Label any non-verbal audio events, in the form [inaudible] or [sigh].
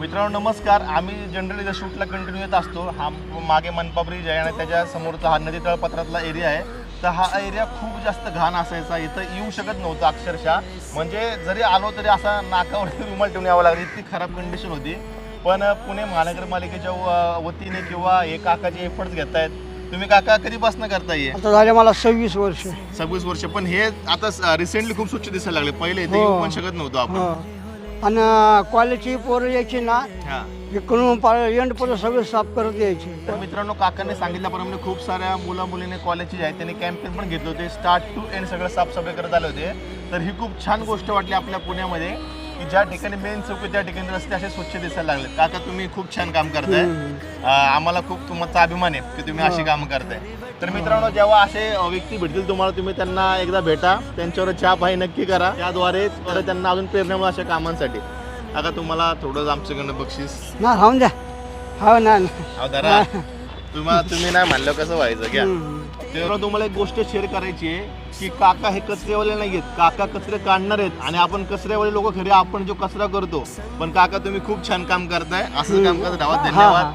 मित्रांनो नमस्कार. आम्ही जनरली जर शूटला कंटिन्यू येत असतो हा मागे मनपा ब्रिज आहे आणि त्याच्या समोरचा हा नदी तळपत्रातला एरिया आहे. तर हा एरिया खूप जास्त घाण असायचा. इथं येऊ शकत नव्हतं अक्षरशः. म्हणजे जरी आलो तरी असा नाकावरती [laughs] रुमाल ठेवून यावं लागलं. इतकी खराब कंडिशन होती. पण पुणे महानगरपालिकेच्या वतीने किंवा हे काकाचे एफर्ट्स घेत आहेत तुम्ही काका कधीपासून करता ये आता झाले मला सव्वीस वर्ष. सव्वीस वर्ष. पण हे आता रिसेंटली खूप स्वच्छ दिसायला लागले. पहिले इथे हो. येऊ पण शकत नव्हतो आपण. हो. आणि कॉलेजची पोरं यायची ना हा. इकडून एंड पोरं सगळे साफ करत यायची. तर मित्रांनो काकांनी सांगितल्याप्रमाणे खूप साऱ्या मुला मुलीने कॉलेजचे जे आहेत त्यांनी कॅम्पेन पण घेतले होते. स्टार्ट टू एंड सगळं साफसफाई करत आले होते. तर ही खूप छान गोष्ट वाटली आपल्या पुण्यामध्ये. की ज्या ठिकाणी मेन चौक आहे त्या ठिकाणी रस्ते असे स्वच्छ दिसायला लागले काका तुम्ही खूप छान काम करताय. अं, आम्हाला खूप तुमचा अभिमान आहे की तुम्ही अशी कामं करताय. तर मित्रांनो जेव्हा असे व्यक्ती भेटतील तुम्हाला तुम्ही त्यांना एकदा भेटा. त्यांच्यावर चहा पाही नक्की करा. त्याद्वारे परत त्यांना अजून प्रेरणा मिळेल अशा कामांसाठी. आता तुम्हाला थोडं आमच्याकडनं बक्षीस. ना द्या. हो ना. ना. अहो धरा तुम्हाला तुम्ही नाही म्हणलं कसं व्हायचं? घ्या. तेव्हा तुम्हाला एक गोष्ट शेअर करायची आहे की काका हे कचरेवाले नाही आहेत. काका कचरे काढणार आहेत आणि आपण कचरेवाले लोक खरे आपण जो कचरा करतो. पण काका तुम्ही खूप छान काम करताय. असं काम करत हा, धन्यवाद.